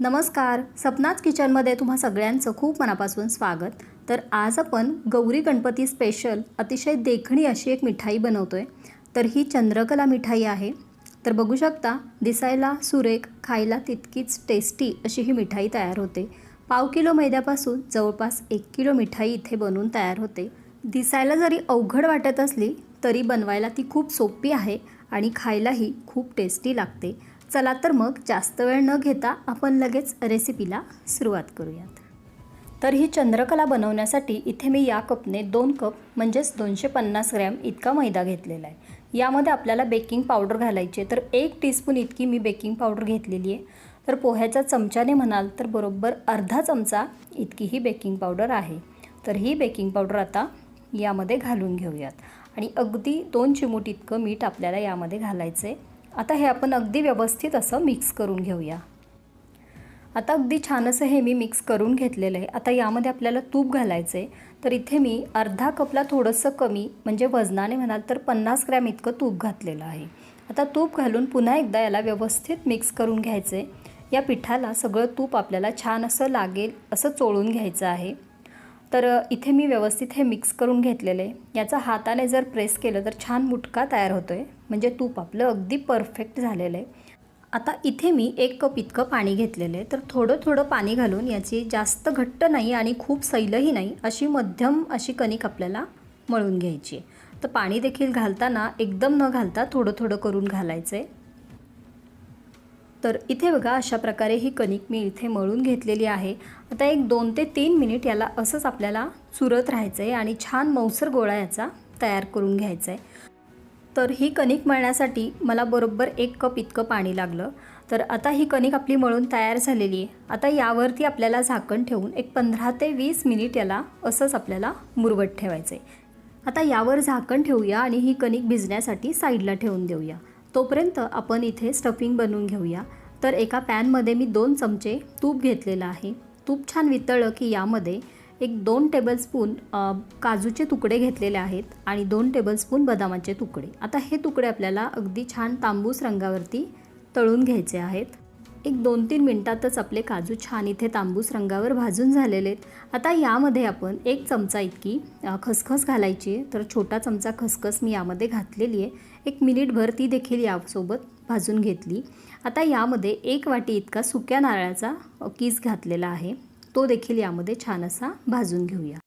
नमस्कार. सपनाच किचनमध्ये तुम्हा सगळ्यांचं खूप मनापासून स्वागत. तर आज आपण गौरी गणपती स्पेशल अतिशय देखणी अशी एक मिठाई बनवतो आहे तर ही चंद्रकला मिठाई आहे. तर बघू शकता दिसायला सुरेख खायला तितकीच टेस्टी अशी ही मिठाई तयार होते. पाव किलो मैद्यापासून जवळपास एक किलो मिठाई इथे बनवून तयार होते. दिसायला जरी अवघड वाटत असली तरी बनवायला ती खूप सोपी आहे आणि खायलाही खूप टेस्टी लागते. चला तर मग जास्त वेळ न घेता आपण लगेच रेसिपीला सुरुवात करूयात. तर ही चंद्रकला बनवण्यासाठी इथे मी या कपने दोन कप म्हणजेच दोनशे पन्नास ग्रॅम इतका मैदा घेतलेला आहे. यामध्ये आपल्याला बेकिंग पावडर घालायची तर एक टीस्पून इतकी मी बेकिंग पावडर घेतलेली आहे. तर पोह्याच्या चमच्याने म्हणाल तर बरोबर अर्धा चमचा इतकी ही बेकिंग पावडर आहे. तर ही बेकिंग पावडर आता यामध्ये घालून घेऊयात. आणि अगदी दोन चिमूट इतकं मीठ आपल्याला यामध्ये घालायचं आहे आता हे आपण अगदी व्यवस्थित असं मिक्स करून घेऊया. आता अगदी छान असं हे मी मिक्स करून घेतलेलं आहे. आता यामध्ये आपल्याला तूप घालायचं आहे तर इथे मी अर्धा कपला थोडंसं कमी म्हणजे वजनाने म्हणाल तर पन्नास ग्रॅम इतकं तूप घातलेलं आहे. आता तूप घालून पुन्हा एकदा याला व्यवस्थित मिक्स करून घ्यायचं आहे या पिठाला सगळं तूप आपल्याला छान असं लागेल असं चोळून घ्यायचं आहे. तर इथे मी व्यवस्थित हे मिक्स करून घेतलेलं आहे. याचा हाताने जर प्रेस केलं तर छान मुटका तयार होतो आहे म्हणजे तूप आपलं अगदी परफेक्ट झालेलं आहे. आता इथे मी एक कप इतकं पाणी घेतलेलं आहे. तर थोडं थोडं पाणी घालून याची जास्त घट्ट नाही आणि खूप सैलही नाही अशी मध्यम अशी कणिक आपल्याला मळून घ्यायची आहे. तर पाणी देखील घालताना एकदम न घालता थोडं थोडं करून घालायचं आहे तर इथे बघा अशा प्रकारे ही कणिक मी इथे मळून घेतलेली आहे. आता एक दोन ते तीन मिनिट याला असंच आपल्याला चुरत राहायचं आहे आणि छान मौसर गोळा याचा तयार करून घ्यायचा आहे तर ही कणिक मळण्यासाठी मला बरोबर एक कप इतकं पाणी लागलं. तर आता ही कणिक आपली मळून तयार झालेली आहे. आता यावरती आपल्याला झाकण ठेवून एक पंधरा ते वीस मिनिट याला असंच आपल्याला मुरवत ठेवायचं आहे आता यावर झाकण ठेवूया आणि ही कणिक भिजण्यासाठी साईडला ठेवून देऊया. तोपर्यंत आपण इथे स्टफिंग बनवून घेऊया. तर एका पॅनमध्ये मी दोन चमचे तूप घेतलेलं आहे. तूप छान वितळलं की यामध्ये एक दोन टेबलस्पून काजूचे तुकडे घेतलेले आहेत आणि दोन टेबलस्पून बदामाचे तुकडे. आता हे तुकडे आपल्याला अगदी छान तांबूस रंगावरती तळून घ्यायचे आहेत. एक दोन तीन मिनटातच आपले काजू छान इथे तांबूस रंगावर भाजून झालेले आहेत. आता यामध्ये आपण एक चमचा इतकी खसखस घालायची आहे. तर छोटा चमचा खसखस मी यामध्ये घातलेली आहे. एक मिनिटभर ती देखील यासोबत भाजून घेतली. आता यामध्ये एक वाटी इतका सुक्या नारळाचा कीस घातलेला आहे. तो देखील यामध्ये छान असा भाजून घेऊया.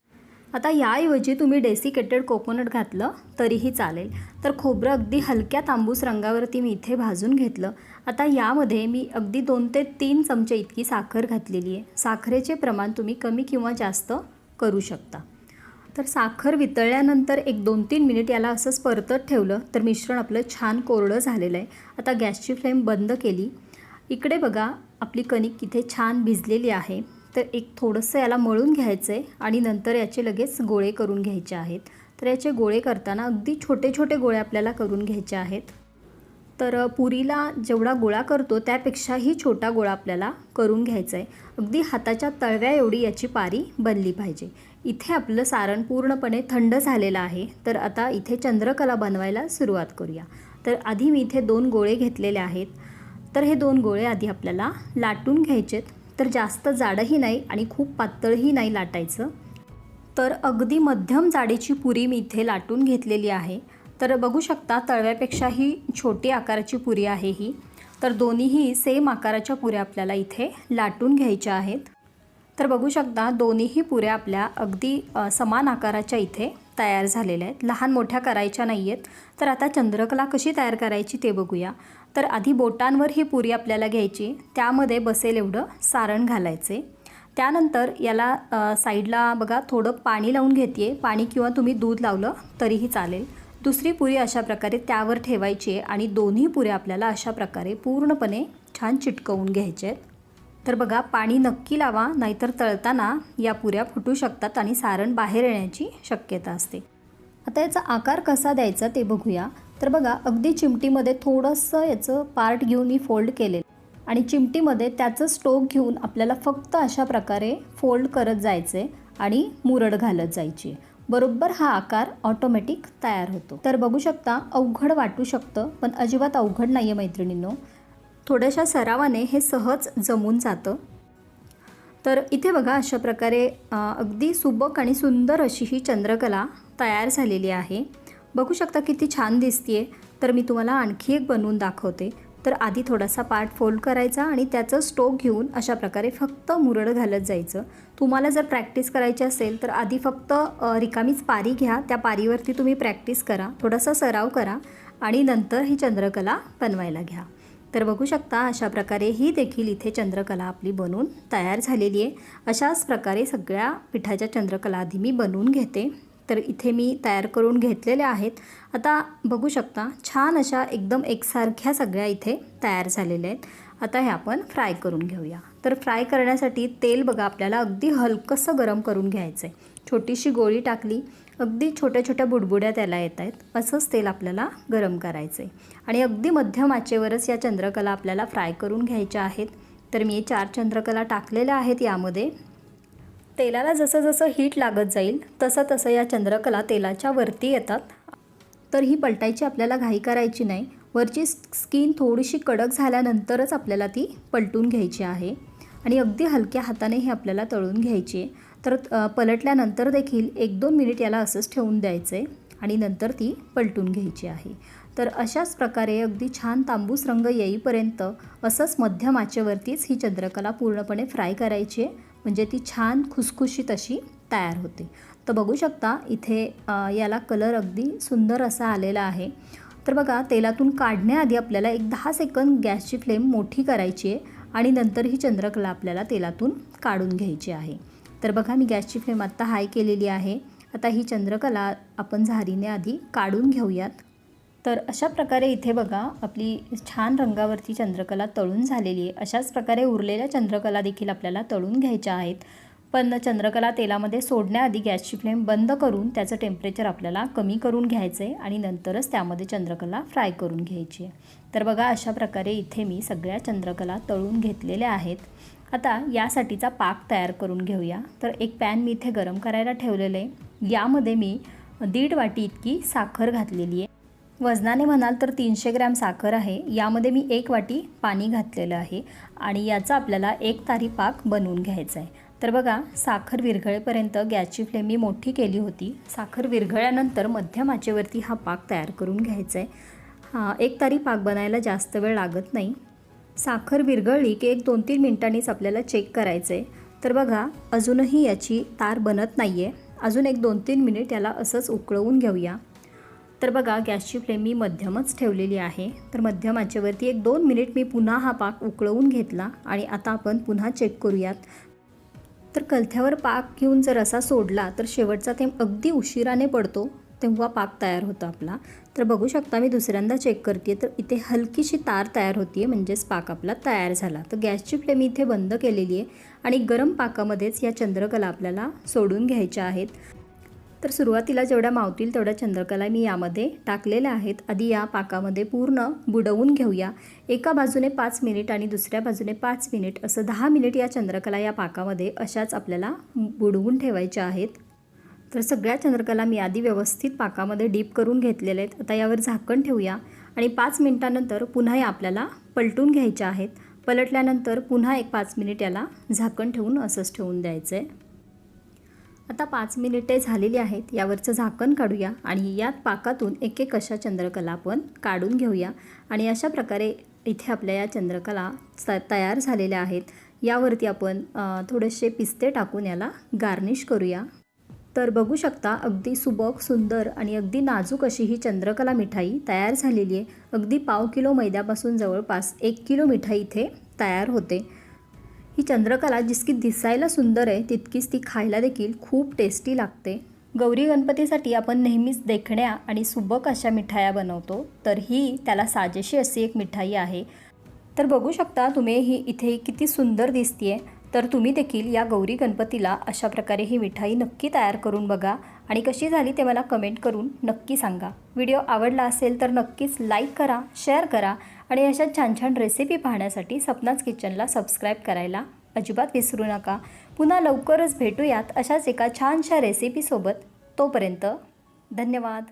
आता याऐवजी तुम्ही डेसिकेटेड कोकोनट घातलं तरीही चालेल. तर खोबरं अगदी हलक्या तांबूस रंगावरती मी इथे भाजून घेतलं. आता यामध्ये मी अगदी दोन ते तीन चमचे इतकी साखर घातलेली आहे. साखरेचे प्रमाण तुम्ही कमी किंवा जास्त करू शकता. तर साखर वितळल्यानंतर एक दोन तीन मिनिट याला असंच परतत ठेवलं तर मिश्रण आपलं छान कोरडं झालेलं आहे. आता गॅसची फ्लेम बंद केली. इकडे बघा आपली कणिक इथे छान भिजलेली आहे. तर एक थोडंसं याला मळून घ्यायचं आहे आणि नंतर याचे लगेच गोळे करून घ्यायचे आहेत. तर याचे गोळे करताना अगदी छोटे छोटे गोळे आपल्याला करून घ्यायचे आहेत. तर पुरीला जेवढा गोळा करतो त्यापेक्षाही छोटा गोळा आपल्याला करून घ्यायचा आहे अगदी हाताच्या तळव्या एवढी याची पारी बनली पाहिजे. इथे आपलं सारण पूर्णपणे थंड झालेलं आहे. तर आता इथे चंद्रकला बनवायला सुरुवात करूया. तर आधी मी इथे दोन गोळे घेतलेले आहेत. तर हे दोन गोळे आधी आपल्याला लाटून घ्यायचेत. तर जास्त जाडंही नाही आणि खूप पातळही नाही लाटायचं. तर अगदी मध्यम जाडीची पुरी मी इथे लाटून घेतलेली आहे. तर बघू शकता तळव्यापेक्षाही छोटी आकाराची पुरी आहे ही. तर दोन्हीही सेम आकाराच्या पुऱ्या आपल्याला इथे लाटून घ्यायच्या आहेत. तर बघू शकता दोन्हीही पुऱ्या आपल्या अगदी समान आकाराच्या इथे तयार झालेल्या आहेत. लहान मोठ्या करायच्या नाही आहेत तर आता चंद्रकला कशी तयार करायची ते बघूया. तर आधी बोटांवर ही पुरी आपल्याला घ्यायची. त्यामध्ये बसेल एवढं सारण घालायचे. त्यानंतर याला साईडला बघा थोडं पाणी लावून घेते पाणी किंवा तुम्ही दूध लावलं तरीही चालेल. दुसरी पुरी अशा प्रकारे त्यावर ठेवायची आहे आणि दोन्ही पुऱ्या आपल्याला अशा प्रकारे पूर्णपणे छान चिटकवून घ्यायचे आहेत. तर बघा पाणी नक्की लावा नाहीतर तळताना या पुऱ्या फुटू शकतात आणि सारण बाहेर येण्याची शक्यता असते. आता याचा आकार कसा द्यायचा ते बघूया. तर बघा अगदी चिमटीमध्ये थोडंसं याचं पार्ट घेऊन मी फोल्ड केले आणि चिमटीमध्ये त्याचं स्टोक घेऊन आपल्याला फक्त अशा प्रकारे फोल्ड करत जायचे आणि मुरड घालत जायची. बरोबर हा आकार ऑटोमॅटिक तयार होतो. तर बघू शकता अवघड वाटू शकतं पण अजिबात अवघड नाही आहे मैत्रिणींनो. थोड्याशा सरावाने हे सहज जमून जातं. तर इथे बघा अशा प्रकारे अगदी सुबक आणि सुंदर अशी ही चंद्रकला तयार झालेली आहे. बघू शकता किती छान दिसतीये. तर मी तुम्हाला आणखी एक बनवून दाखवते. तर आधी थोडासा पार्ट फोल्ड करायचा आणि त्याचं स्टोक घेऊन अशा प्रकारे फक्त मुरड घालत जायचं. तुम्हाला जर प्रॅक्टिस करायची असेल तर आधी फक्त रिकामीच पारी घ्या. त्या पारीवरती तुम्ही प्रॅक्टिस करा. थोडासा सराव करा आणि नंतर ही चंद्रकला बनवायला घ्या. तर बघू शकता अशा प्रकारे ही देखील इथे चंद्रकला आपली बनवून तयार झालेली आहे. अशाच प्रकारे सगळ्या पिठाच्या चंद्रकला आधी मी बनवून घेते. तर इथे मी तयार करून घेतलेल्या आहेत. आता बघू शकता छान अशा एकदम एकसारख्या सगळ्या इथे तयार झालेल्या आहेत. आता हे आपण फ्राय करून घेऊया. तर फ्राय करण्यासाठी तेल बघा आपल्याला अगदी हलकंसं गरम करून घ्यायचं आहे छोटीशी गोळी टाकली अगदी छोट्या छोट्या बुडबुड्या त्याला येत आहेत. असंच तेल आपल्याला गरम करायचं आहे आणि अगदी मध्यम आचेवरच या चंद्रकला आपल्याला फ्राय करून घ्यायच्या आहेत. तर मी चार चंद्रकला टाकलेल्या आहेत यामध्ये. तेलाला जसं जसं हीट लागत जाईल तसं तसं या चंद्रकला तेलाच्या वरती येतात. तर ही पलटायची आपल्याला घाई करायची नाही. वरची स्किन थोडीशी कडक झाल्यानंतरच आपल्याला ती पलटून घ्यायची आहे. आणि अगदी हलक्या हाताने हे आपल्याला तळून घ्यायची तर पलटल्यानंतर देखील एक दोन मिनिट याला असंच ठेवून द्यायचं आहे आणि नंतर ती पलटून घ्यायची आहे. तर अशाच प्रकारे अगदी छान तांबूस रंग येईपर्यंत असंच मध्यम आचेवरतीच ही चंद्रकला पूर्णपणे फ्राय करायची आहे. म्हणजे ती छान खुसखुशीत अशी तयार होते. तर बघू शकता इथे याला कलर अगदी सुंदर असा आलेला आहे. तर बघा तेलातून काढण्याआधी आपल्याला एक दहा सेकंद गॅसची फ्लेम मोठी करायची आहे आणि नंतर ही चंद्रकला आपल्याला तेलातून काढून घ्यायची आहे. तर बघा मी गॅसची फ्लेम आत्ता हाय केलेली आहे. आता ही चंद्रकला आपण झारीने आधी काढून घेऊयात. तर अशा प्रकारे इथे बघा आपली छान रंगावरती चंद्रकला तळून झालेली आहे. अशाच प्रकारे उरलेल्या चंद्रकला देखील आपल्याला तळून घ्यायच्या आहेत. पण चंद्रकला तेलामध्ये सोडण्याआधी गॅसची फ्लेम बंद करून त्याचं टेम्परेचर आपल्याला कमी करून घ्यायचं आहे आणि नंतरच त्यामध्ये चंद्रकला फ्राय करून घ्यायची आहे. तर बघा अशा प्रकारे इथे मी सगळ्या चंद्रकला तळून घेतलेल्या आहेत. आता यासाठीचा पाक तयार करून घेऊया. तर एक पॅन मी इथे गरम करायला ठेवलेलं आहे. यामध्ये मी दीड वाटी इतकी साखर घातलेली आहे. वजनाने म्हणाल तर तीनशे ग्रॅम साखर आहे. यामध्ये मी एक वाटी पाणी घातलेलं आहे आणि याचा आपल्याला एक तारी पाक बनवून घ्यायचा आहे तर बघा साखर विरघळेपर्यंत गॅसची फ्लेम मी मोठी केली होती. साखर विरघळल्यानंतर मध्यम आचेवरती हा पाक तयार करून घ्यायचा आहे हा एक तारी पाक बनायला जास्त वेळ लागत नाही. साखर विरघळली की एक दोन तीन मिनिटांनीच आपल्याला चेक करायचं आहे तर बघा अजूनही याची तार बनत नाही आहे अजून एक दोन तीन मिनिट याला असंच उकळवून घेऊया. तर बघा गॅसची फ्लेम मी मध्यमच ठेवलेली आहे. तर मध्यम आचेवरती एक दोन मिनिट मी पुन्हा हा पाक उकळवून घेतला आणि आता आपण पुन्हा चेक करूयात. तर कलथ्यावर पाक घेऊन जर असा सोडला तर शेवटचा थेंब अगदी उशिराने पडतो तेव्हा पाक तयार होतो आपला. तर बघू शकता मी दुसऱ्यांदा चेक करते तर इथे हलकीशी तार तयार होती म्हणजेच पाक आपला तयार झाला. तर गॅसची फ्लेम इथे बंद केलेली आहे आणि गरम पाकामध्येच या चंद्रकला आपल्याला सोडून घ्यायच्या आहेत. तर सुरुवातीला जेवढ्या मावतील तेवढ्या चंद्रकला मी यामध्ये टाकलेल्या आहेत. आधी या पाकामध्ये पूर्ण बुडवून घेऊया. एका बाजूने पाच मिनिट आणि दुसऱ्या बाजूने पाच मिनिट असं दहा मिनिट या चंद्रकला या पाकामध्ये अशाच आपल्याला बुडवून ठेवायच्या आहेत. तर सगळ्या चंद्रकला मी आधी व्यवस्थित पाकामध्ये डीप करून घेतलेल्या आहेत. आता यावर झाकण ठेवूया आणि पाच मिनिटानंतर पुन्हा या आपल्याला पलटून घ्यायच्या आहेत. पलटल्यानंतर पुन्हा एक पाच मिनिट याला झाकण ठेवून असंच ठेवून द्यायचं आहे आता पाच मिनिटे झालेली आहेत यावरचं झाकण काढूया आणि यात पाकातून एक एक अशा चंद्रकला आपण काढून घेऊया. आणि अशा प्रकारे इथे आपल्या या चंद्रकला तयार झालेल्या आहेत. यावरती आपण थोडेसे पिस्ते टाकून याला गार्निश करूया. तर बघू शकता अगदी सुबक सुंदर आणि अगदी नाजूक अशी ही चंद्रकला मिठाई तयार झालेली आहे. अगदी पाव किलो मैद्यापासून जवळपास एक किलो मिठाई इथे तयार होते. ही चंद्रकला जितकी दिसायला सुंदर आहे तितकीच ती खायला देखील खूप टेस्टी लागते. गौरी गणपतीसाठी आपण नेहमीच देखण्या आणि सुबक अशा मिठाया बनवतो तर ही त्याला साजेशी अशी एक मिठाई आहे. तर बघू शकता तुम्ही ही इथे किती सुंदर दिसतीये. तर तुम्ही देखील या गौरी गणपतीला अशा प्रकारे ही मिठाई नक्की तयार करून बघा. आणि कशी झाली ते मला कमेंट करून नक्की सांगा. व्हिडिओ आवडला असेल तर नक्कीच लाईक करा शेअर करा आणि अशा छान छान रेसिपी पाहण्यासाठी सपनाच किचनला सबस्क्राईब करायला अजिबात विसरू नका. पुन्हा लवकरच भेटूयात अशाच एका छानशा रेसिपीसोबत तोपर्यंत धन्यवाद.